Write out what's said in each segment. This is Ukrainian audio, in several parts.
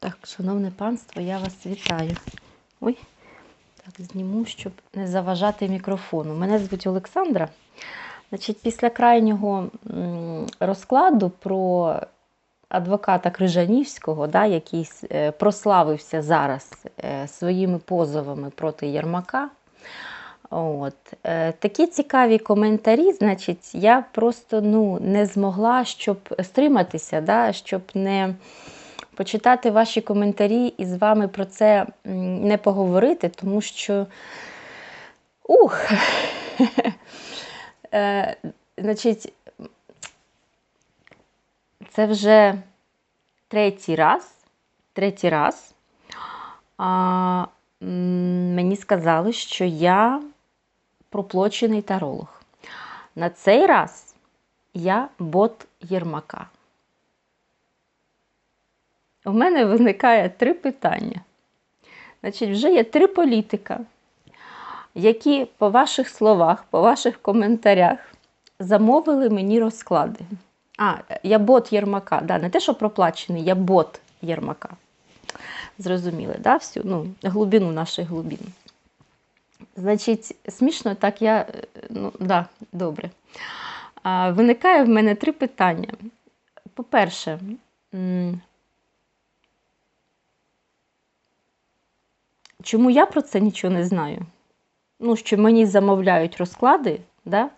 Так, шановне панство, я вас вітаю. Ой, так, зніму, щоб не заважати мікрофону. Мене звуть Олександра. Значить, після крайнього розкладу про адвоката Крижанівського, да, який е, прославився зараз е, своїми позовами проти Єрмака. От. Е, Такі цікаві коментарі, значить, я просто ну, не змогла, щоб стриматися, да, щоб не почитати ваші коментарі і з вами про це не поговорити, тому що. Ух! Е, Значить, це вже третій раз. Третій раз. А, мені сказали, що я проплочений таролог. На цей раз я бот Єрмака. У мене виникає три питання. Значить, вже є три політика, які, по ваших словах, по ваших коментарях, замовили мені розклади. А, я бот Єрмака. Да, не те, що проплачений, я бот Єрмака. Зрозуміли, да, всю ну, глибину наших глибин. Значить, смішно, так я. е, Ну, да, добре. А, виникає в мене три питання. По-перше, чому я про це нічого не знаю? Ну, що мені замовляють розклади, да?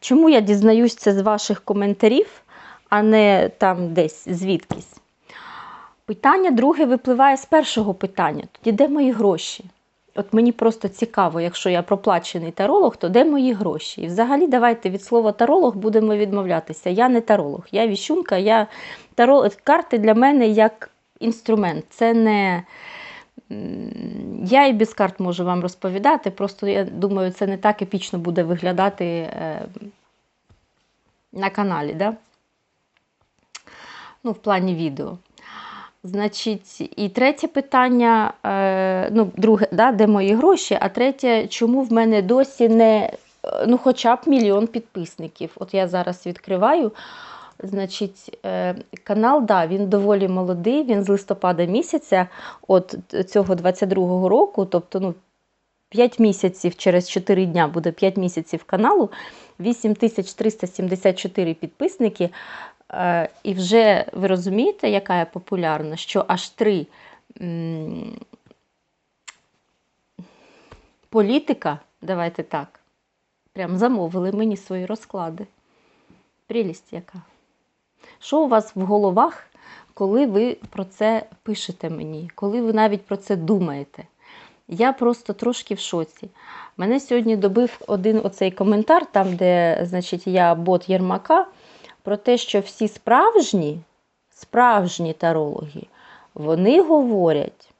чому я дізнаюсь це з ваших коментарів, а не там десь звідкись? Питання друге випливає з першого питання. Тоді де мої гроші? От мені просто цікаво, якщо я проплачений таролог, то де мої гроші? І взагалі давайте від слова таролог будемо відмовлятися. Я не таролог, я віщунка, я таролог. Карти для мене як інструмент. Це не. Я і без карт можу вам розповідати, просто я думаю, це не так епічно буде виглядати е, на каналі, да? ну, в плані відео. Значить, і третє питання, е, ну, друге, да, де мої гроші, а третє, чому в мене досі не, е, ну, хоча б мільйон підписників. От я зараз відкриваю. Значить, е, канал, да, він доволі молодий, він з листопада місяця от цього 22-го року, тобто, ну, 5 місяців через 4 дня буде 5 місяців каналу, 8374 підписники. Е, І вже ви розумієте, яка я популярна, що аж три політика, давайте так, прям замовили мені свої розклади. Прелість яка. Що у вас в головах, коли ви про це пишете мені, коли ви навіть про це думаєте? Я просто трошки в шоці. Мене сьогодні добив один оцей коментар, там, де, значить, я бот Єрмака, про те, що всі справжні, справжні тарологи, вони говорять.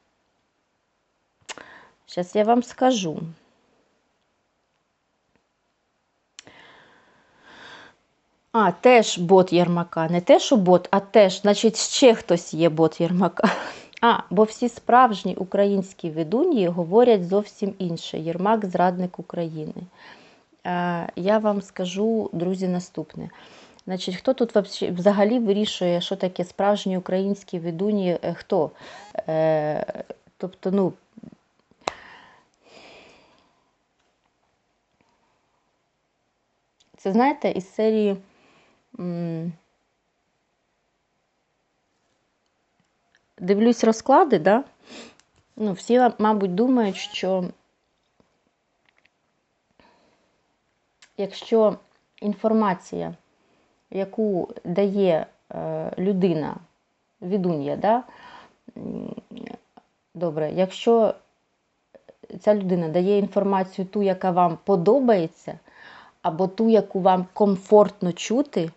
Зараз я вам скажу. А, теж бот Єрмака. Не те, що бот, а теж, значить, ще хтось є бот Єрмака. А, бо всі справжні українські ведуньї говорять зовсім інше. Єрмак зрадник України. Е, Я вам скажу, друзі, наступне. Значить, хто тут взагалі вирішує, що таке справжні українські ведуні? Е, Хто? Е, тобто, ну. Це знаєте, із серії. Дивлюсь розклади, да? Ну, всі, мабуть, думають, що якщо інформація, яку дає е, людина, відун'я, да? добре, якщо ця людина дає інформацію ту, яка вам подобається, або ту, яку вам комфортно чути,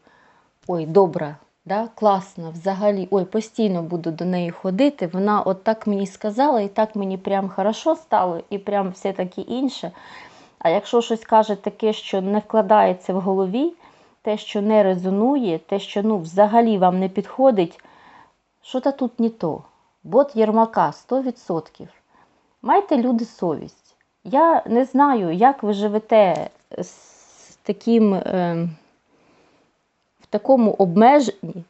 ой, добра, да, класна, взагалі, ой, постійно буду до неї ходити. Вона от так мені сказала, і так мені прям хорошо стало, і прям все таке інше. А якщо щось каже таке, що не вкладається в голові, те, що не резонує, те, що ну, взагалі вам не підходить, що то тут не то. Бот Єрмака 100%. Майте люди совість. Я не знаю, як ви живете з таким, е, такому обмеженні,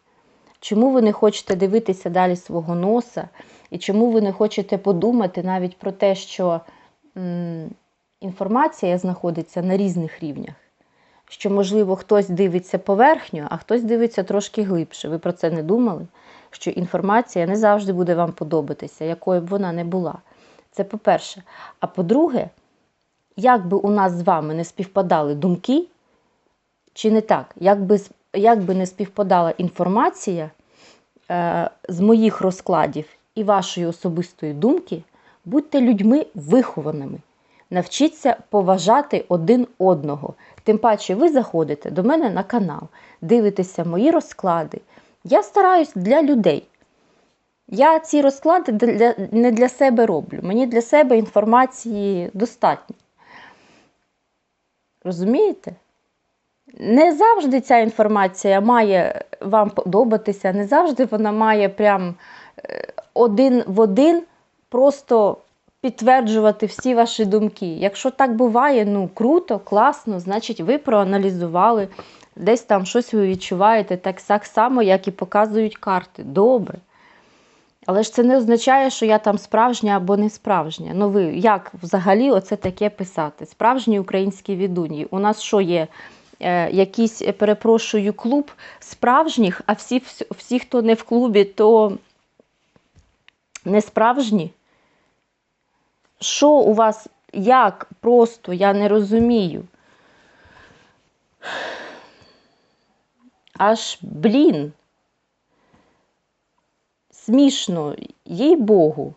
чому ви не хочете дивитися далі свого носа, і чому ви не хочете подумати навіть про те, що м, інформація знаходиться на різних рівнях. Що, можливо, хтось дивиться поверхньо, а хтось дивиться трошки глибше. Ви про це не думали? Що інформація не завжди буде вам подобатися, якою б вона не була. Це по-перше. А по-друге, як би у нас з вами не співпадали думки, чи не так, як би, як би не співпадала інформація е, з моїх розкладів і вашої особистої думки, будьте людьми вихованими. Навчіться поважати один одного. Тим паче, ви заходите до мене на канал, дивитеся мої розклади. Я стараюсь для людей. Я ці розклади для, не для себе роблю. Мені для себе інформації достатньо. Розумієте? Не завжди ця інформація має вам подобатися, не завжди вона має прям е, один в один просто підтверджувати всі ваші думки. Якщо так буває, ну круто, класно, значить ви проаналізували, десь там щось ви відчуваєте так, само, як і показують карти. Добре. Але ж це не означає, що я там справжня або не справжня. Ну ви як взагалі оце таке писати? Справжні українські відуньї. У нас що є? Е, якийсь, е, перепрошую, клуб справжніх, а всі, всі, хто не в клубі, то не справжні. Що у вас, як просто, я не розумію. Аж блін. Смішно, їй Богу.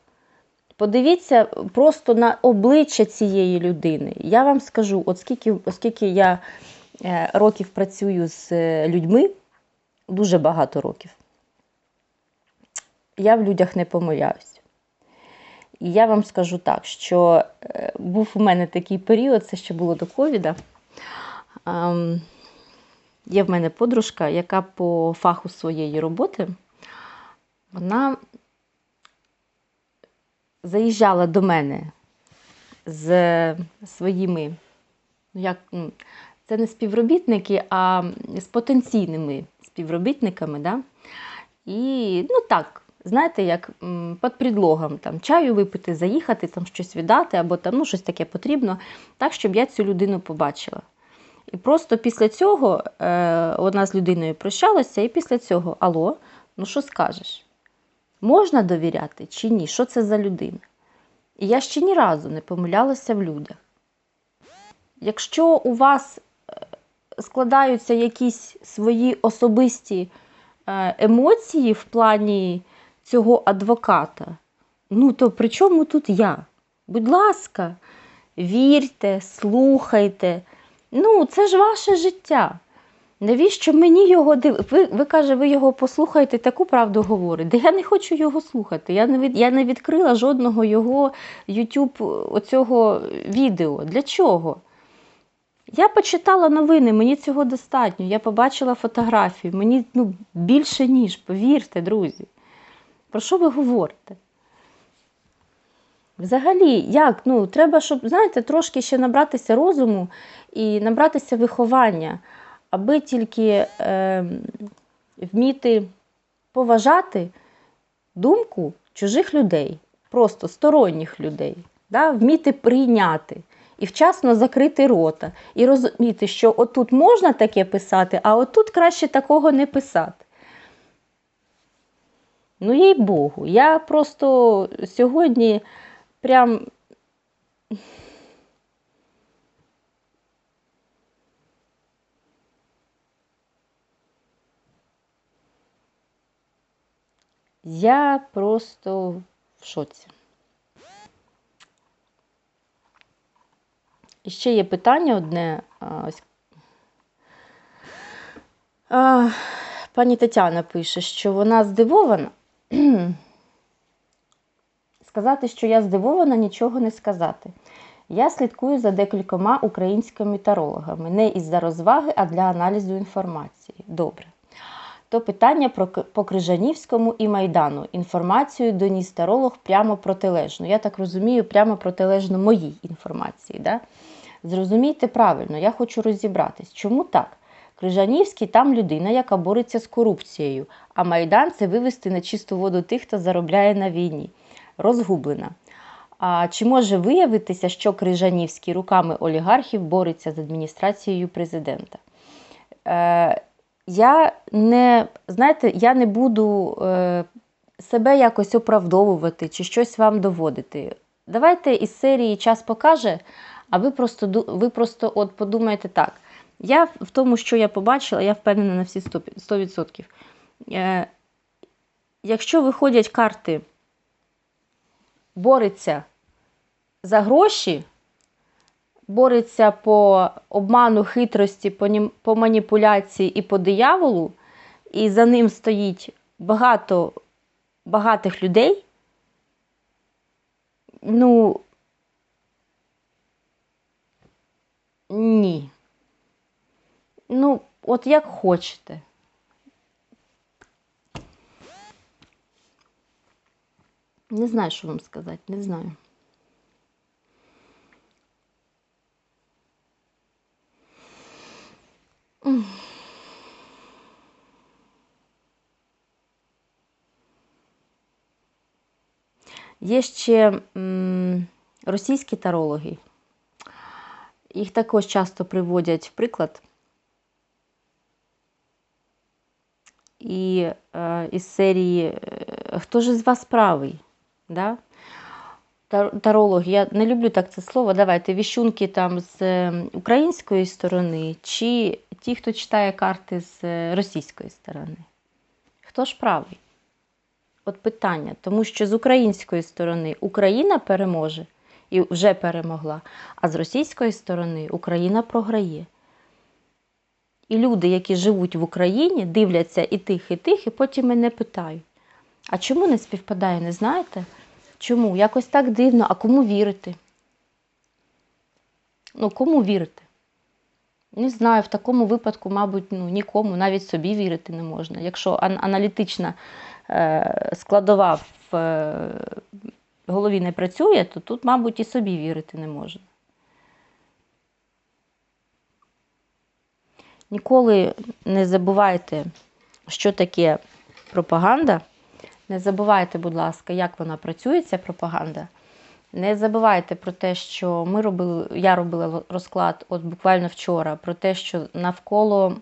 Подивіться просто на обличчя цієї людини. Я вам скажу, от скільки, оскільки я років працюю з е, людьми, дуже багато років, я в людях не помиляюсь. І я вам скажу так, що е, був у мене такий період, це ще було до ковіда. Ем, Є в мене подружка, яка по фаху своєї роботи, вона заїжджала до мене з своїми, ну як, ну, це не співробітники, а з потенційними співробітниками. Да? І ну так, знаєте, як під предлогом там, чаю випити, заїхати, там щось віддати, або там, ну, щось таке потрібно, так, щоб я цю людину побачила. І просто після цього е, одна з людиною прощалася, і після цього, алло, ну що скажеш? Можна довіряти чи ні? Що це за людина? І я ще ні разу не помилялася в людях. Якщо у вас складаються якісь свої особисті е, емоції в плані цього адвоката, ну то при чому тут я? Будь ласка, вірте, слухайте. Ну, це ж ваше життя. Навіщо мені його див... Ви, ви каже, ви його послухаєте, таку правду говорить. Да я не хочу його слухати. Я не від... я не відкрила жодного його YouTube оцього відео. Для чого? Я почитала новини, мені цього достатньо. Я побачила фотографію. Мені ну, більше ніж, повірте, друзі. Про що ви говорите? Взагалі, як? Ну, треба, щоб, знаєте, трошки ще набратися розуму і набратися виховання, аби тільки е, вміти поважати думку чужих людей, просто сторонніх людей, да? вміти прийняти і вчасно закрити рота, і розуміти, що отут можна таке писати, а отут краще такого не писати. Ну, їй Богу, я просто сьогодні прям. Я просто в шоці. І ще є питання одне. Пані Тетяна пише, що вона здивована. Сказати, що я здивована, нічого не сказати. Я слідкую за декількома українськими тарологами, не із-за розваги, а для аналізу інформації. Добре. То питання про по Крижанівському і Майдану. Інформацію доніс таролог прямо протилежну. Я так розумію, прямо протилежно моїй інформації. Да? Зрозумійте правильно, я хочу розібратись, чому так? Крижанівський там людина, яка бореться з корупцією, а Майдан це вивести на чисту воду тих, хто заробляє на війні. Розгублена. А чи може виявитися, що Крижанівський руками олігархів бореться з адміністрацією президента? Е, я не, знаєте, я не буду е, себе якось оправдовувати чи щось вам доводити. Давайте із серії час покаже, а ви просто, ви просто от подумаєте так. Я в тому, що я побачила, я впевнена на всі 100%. 100%. Е, якщо виходять карти бореться за гроші, бореться по обману, хитрості, по маніпуляції і по дияволу, і за ним стоїть багато багатих людей, ну ні. Ну, от як хочете. Не знаю, що вам сказати, не знаю. Є ще м, російські тарологи. Їх також часто приводять в приклад. І е, із серії е, Хто ж із вас правий? Да? Тар- Тарологи, я не люблю так це слово. Давайте віщунки там з е, української сторони, чи ті, хто читає карти з е, російської сторони. Хто ж правий? От питання. Тому що з української сторони Україна переможе і вже перемогла, а з російської сторони Україна програє. І люди, які живуть в Україні, дивляться і тих, і тих, і потім мене питають: а чому не співпадає, не знаєте? Чому? Якось так дивно, а кому вірити? Ну, кому вірити? Не знаю, в такому випадку, мабуть, ну, нікому, навіть собі вірити не можна. Якщо аналітична е, складова в е, голові не працює, то тут, мабуть, і собі вірити не можна. Ніколи не забувайте, що таке пропаганда. Не забувайте, будь ласка, як вона працює, ця пропаганда. Не забувайте про те, що ми робили, я робила розклад от буквально вчора, про те, що навколо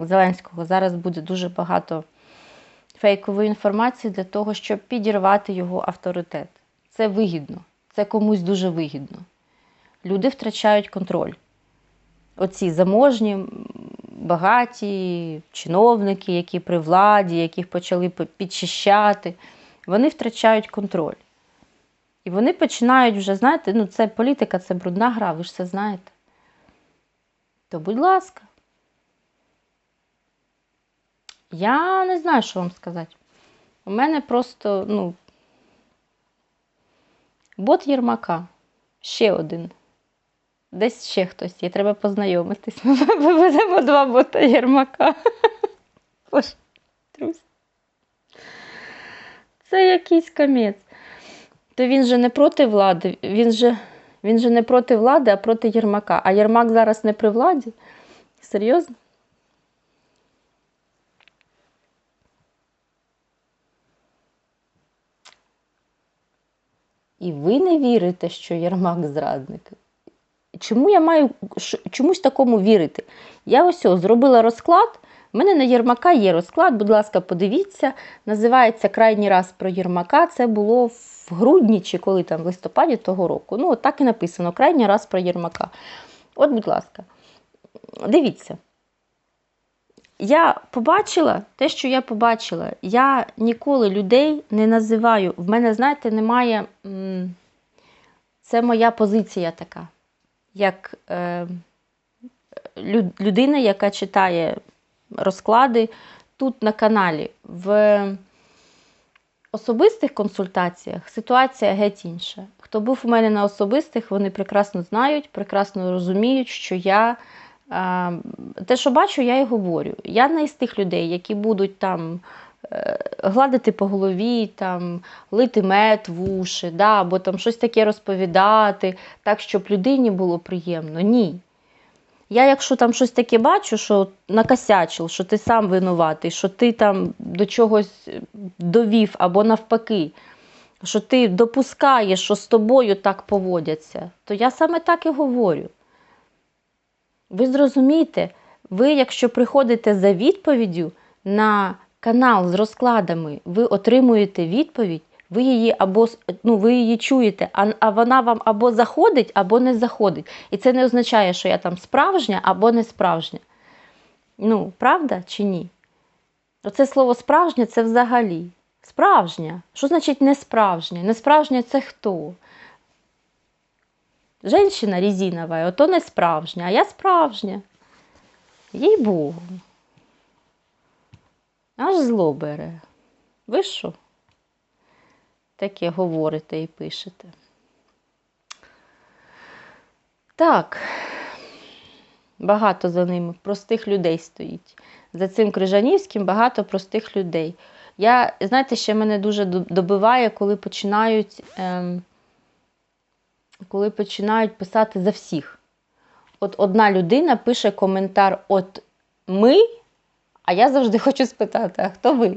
Зеленського зараз буде дуже багато фейкової інформації для того, щоб підірвати його авторитет. Це вигідно, це комусь дуже вигідно. Люди втрачають контроль. Оці заможні, багаті чиновники, які при владі, яких почали підчищати, вони втрачають контроль. І вони починають вже, знаєте, ну це політика, це брудна гра, ви ж це знаєте. То, будь ласка. Я не знаю, що вам сказати. У мене просто, ну, бот Єрмака. Ще один. Десь ще хтось є, треба познайомитись. Ми будемо два бота Єрмака. Боже, трус. Це якийсь камець. То він же не проти влади, він же, він же не проти влади, а проти Єрмака. А Єрмак зараз не при владі? Серйозно? І ви не вірите, що Єрмак зрадник. Чому я маю чомусь такому вірити? Я ось зробила розклад. У мене на Єрмака є розклад, будь ласка, подивіться. Називається Крайній раз про Єрмака. Це було в грудні чи коли там, в листопаді того року. Ну, от так і написано: Крайній раз про Єрмака. От, будь ласка, дивіться. Я побачила те, що я побачила. Я ніколи людей не називаю. В мене, знаєте, немає. Це моя позиція така. Як е, людина, яка читає розклади тут на каналі. В особистих консультаціях ситуація геть інша. Хто був у мене на особистих, вони прекрасно знають, прекрасно розуміють, що я те, що бачу, я і говорю. Я не із тих людей, які будуть там е, гладити по голові, там, лити мед в уші, да, або там щось таке розповідати, так, щоб людині було приємно. Ні. Я, якщо там щось таке бачу, що накосячив, що ти сам винуватий, що ти там до чогось довів або навпаки, що ти допускаєш, що з тобою так поводяться, то я саме так і говорю. Ви зрозумієте, ви, якщо приходите за відповіддю на канал з розкладами, ви отримуєте відповідь, ви її або ну, ви її чуєте, а, а вона вам або заходить, або не заходить. І це не означає, що я там справжня або не справжня. Ну, правда чи ні? Оце слово справжня це взагалі. Справжня. Що значить не справжня? Не справжня це хто? Женщина резинова, ото не справжня, а я справжня. Їй Богу. Аж зло бере. Ви що? Таке говорите і пишете. Так. Багато за ними простих людей стоїть. За цим Крижанівським багато простих людей. Я, знаєте, ще мене дуже добиває, коли починають, ем, коли починають писати за всіх. От одна людина пише коментар: от ми, а я завжди хочу спитати: а хто ви?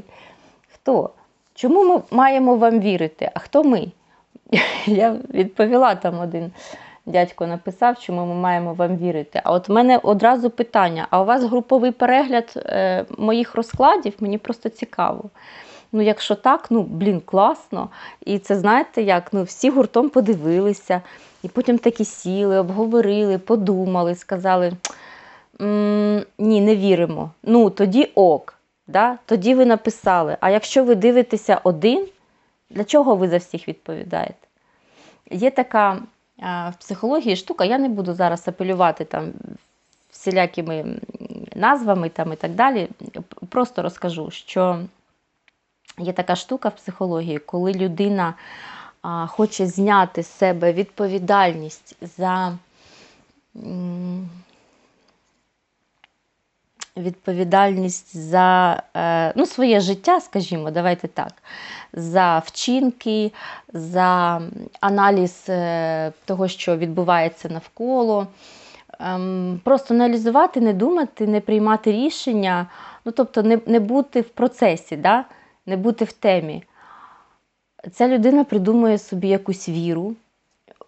Хто? Чому ми маємо вам вірити? А хто ми? Я відповіла там один дядько написав, чому ми маємо вам вірити. А от в мене одразу питання: а у вас груповий перегляд е, моїх розкладів? Мені просто цікаво. Ну, якщо так, ну блін, класно. І це знаєте, як ну всі гуртом подивилися, і потім такі сіли, обговорили, подумали, сказали: «М, ні, не віримо. Ну тоді ок. Да? Тоді ви написали. А якщо ви дивитеся один, для чого ви за всіх відповідаєте? Є така в психології штука, я не буду зараз апелювати там всілякими назвами там, і так далі. Просто розкажу, що є така штука в психології, коли людина хоче зняти з себе відповідальність за. Відповідальність за е, ну, своє життя, скажімо, давайте так, за вчинки, за аналіз е, того, що відбувається навколо. Ем, Просто аналізувати, не думати, не приймати рішення, ну, тобто не, не бути в процесі, да? Не бути в темі. Ця людина придумує собі якусь віру,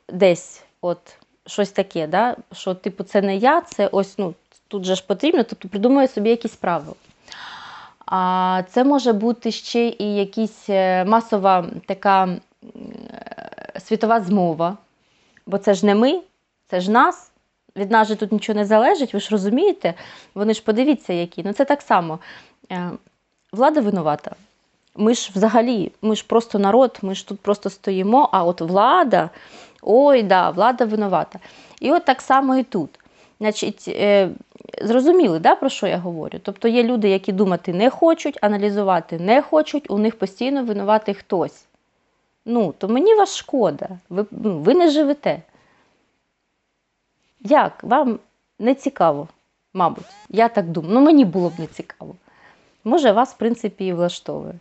десь от щось таке, да? що типу це не я, це ось ну, тут же ж потрібно, тобто придумує собі якісь правила. А це може бути ще і якась е, масова така е, світова змова. Бо це ж не ми, це ж нас. Від нас же тут нічого не залежить, ви ж розумієте? Вони ж подивіться, які. Ну це так само. Е, Влада винувата. Ми ж взагалі, ми ж просто народ, ми ж тут просто стоїмо, а от влада, ой, да, влада винувата. І от так само і тут. Значить, е, зрозуміли, да, про що я говорю? Тобто є люди, які думати не хочуть, аналізувати не хочуть, у них постійно винуватий хтось. Ну, то мені вас шкода, ви, ну, ви не живете. Як? Вам не цікаво, мабуть. Я так думаю. Ну, мені було б не цікаво. Може, вас, в принципі, і влаштовує.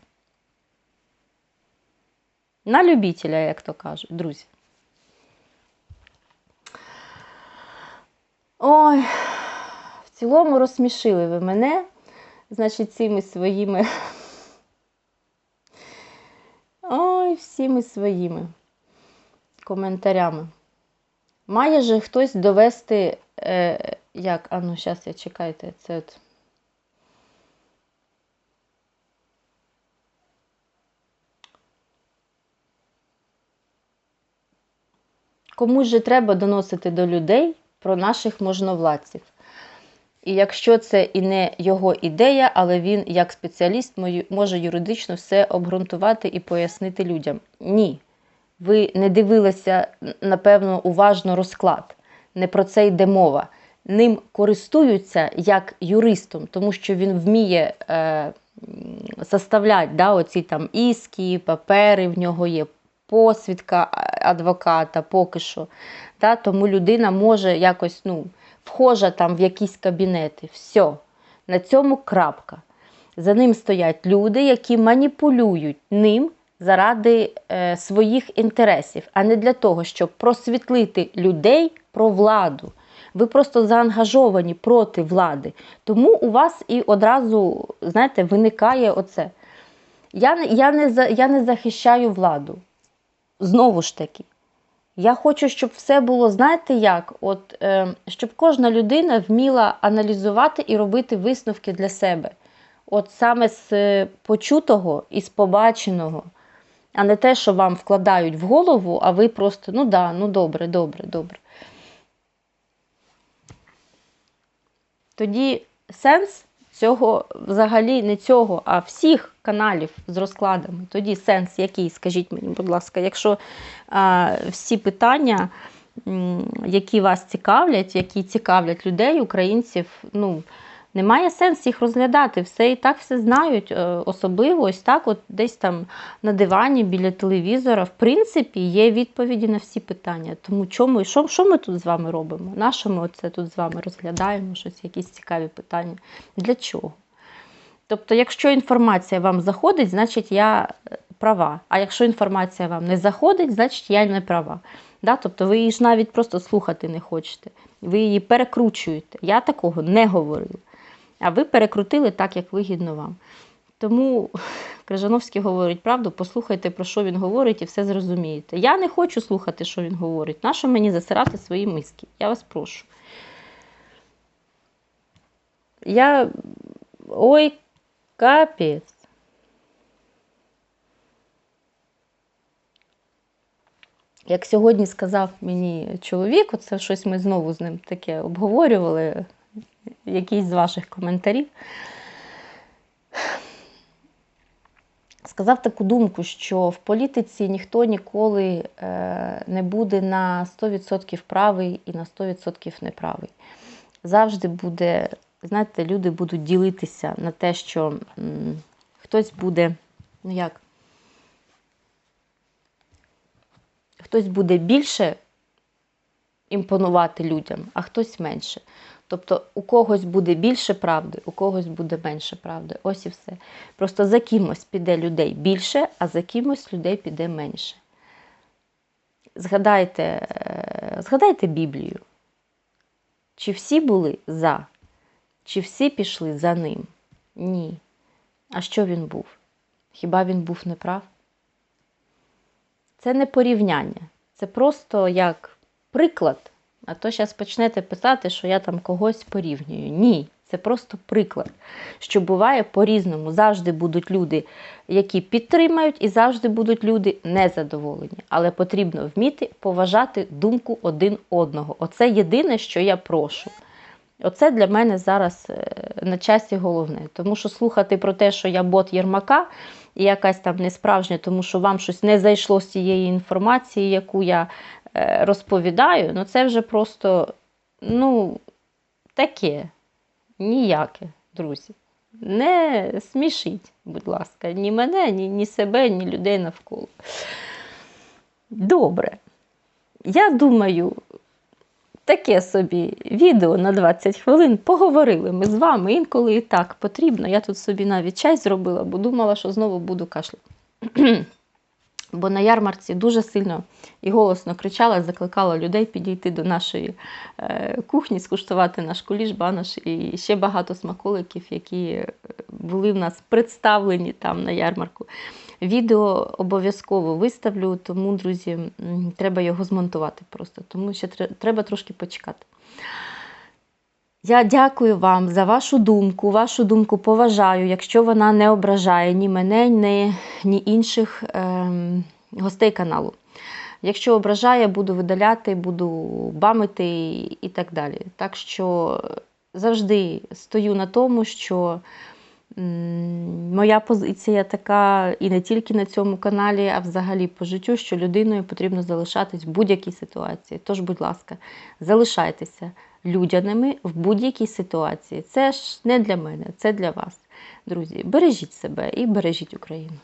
На любителя, як то кажуть, друзі. Ой, в цілому розсмішили ви мене, значить, цими своїми. Ой, всіми своїми коментарями. Має же хтось довести, е, як, а ну, зараз я чекайте, це от. Комусь же треба доносити до людей про наших можновладців. І якщо це і не його ідея, але він, як спеціаліст, може юридично все обґрунтувати і пояснити людям. Ні. Ви не дивилися, напевно, уважно розклад. Не про це йде мова. Ним користуються як юристом, тому що він вміє е, составляти да, оці там іски, папери, в нього є посвідка адвоката поки що. Да, тому людина може якось ну, вхожа там в якісь кабінети. Все. На цьому крапка. За ним стоять люди, які маніпулюють ним заради е, своїх інтересів, а не для того, щоб просвітлити людей про владу. Ви просто заангажовані проти влади. Тому у вас і одразу, знаєте, виникає оце. Я, я, не, я не захищаю владу. Знову ж таки. Я хочу, щоб все було, знаєте як? От, е, щоб кожна людина вміла аналізувати і робити висновки для себе. От саме з е, почутого і з побаченого, а не те, що вам вкладають в голову, а ви просто, ну да, ну добре, добре, добре. Тоді сенс цього взагалі не цього, а всіх каналів з розкладами. Тоді сенс який, скажіть мені, будь ласка, якщо а, всі питання, які вас цікавлять, які цікавлять людей, українців, ну. Немає сенсу їх розглядати, все і так все знають, е, особливо ось так, от десь там на дивані біля телевізора. В принципі, є відповіді на всі питання. Тому чому, що, що ми тут з вами робимо? На що ми оце тут з вами розглядаємо? Щось, якісь цікаві питання? Для чого? Тобто, якщо інформація вам заходить, значить я е, права. А якщо інформація вам не заходить, значить я не права. Да? Тобто ви її ж навіть просто слухати не хочете. Ви її перекручуєте. Я такого не говорила. А ви перекрутили так, як вигідно вам. Тому Крижановський говорить правду, послухайте, про що він говорить, і все зрозумієте. Я не хочу слухати, що він говорить. Нащо мені засирати свої миски? Я вас прошу. Я. Ой, капець. Як сьогодні сказав мені чоловік, оце щось ми знову з ним таке обговорювали, якийсь з ваших коментарів. Сказав таку думку, що в політиці ніхто ніколи е, не буде на 100% правий і на 100% неправий. Завжди буде, знаєте, люди будуть ділитися на те, що хтось буде, ну як, хтось буде більше імпонувати людям, а хтось менше. Тобто у когось буде більше правди, у когось буде менше правди. Ось і все. Просто за кимось піде людей більше, а за кимось людей піде менше. Згадайте, е, згадайте Біблію. Чи всі були за? Чи всі пішли за ним? Ні. А що він був? Хіба він був неправ? Це не порівняння. Це просто як приклад. А то зараз почнете писати, що я там когось порівнюю. Ні, це просто приклад. Що буває по-різному. Завжди будуть люди, які підтримають, і завжди будуть люди незадоволені. Але потрібно вміти поважати думку один одного. Оце єдине, що я прошу. Оце для мене зараз е, на часі головне. Тому що слухати про те, що я бот Єрмака і якась там несправжня, тому що вам щось не зайшло з цієї інформації, яку я розповідаю, ну це вже просто ну, таке, ніяке, друзі. Не смішіть, будь ласка, ні мене, ні, ні себе, ні людей навколо. Добре. Я думаю, таке собі відео на 20 хвилин. Поговорили ми з вами. Інколи і так потрібно. Я тут собі навіть чай зробила, бо думала, що знову буду кашляти. Бо на ярмарці дуже сильно і голосно кричала, закликала людей підійти до нашої е, кухні, скуштувати наш куліш, банош і ще багато смаколиків, які були в нас представлені там на ярмарку. Відео обов'язково виставлю, тому, друзі, треба його змонтувати просто, тому ще треба трошки почекати. Я дякую вам за вашу думку. Вашу думку поважаю, якщо вона не ображає ні мене, ні, ні інших ем, гостей каналу. Якщо ображає, буду видаляти, буду бамити і так далі. Так що завжди стою на тому, що моя позиція така, і не тільки на цьому каналі, а взагалі по життю, що людиною потрібно залишатись в будь-якій ситуації. Тож, будь ласка, залишайтеся людяними в будь-якій ситуації. Це ж не для мене, це для вас. Друзі, бережіть себе і бережіть Україну.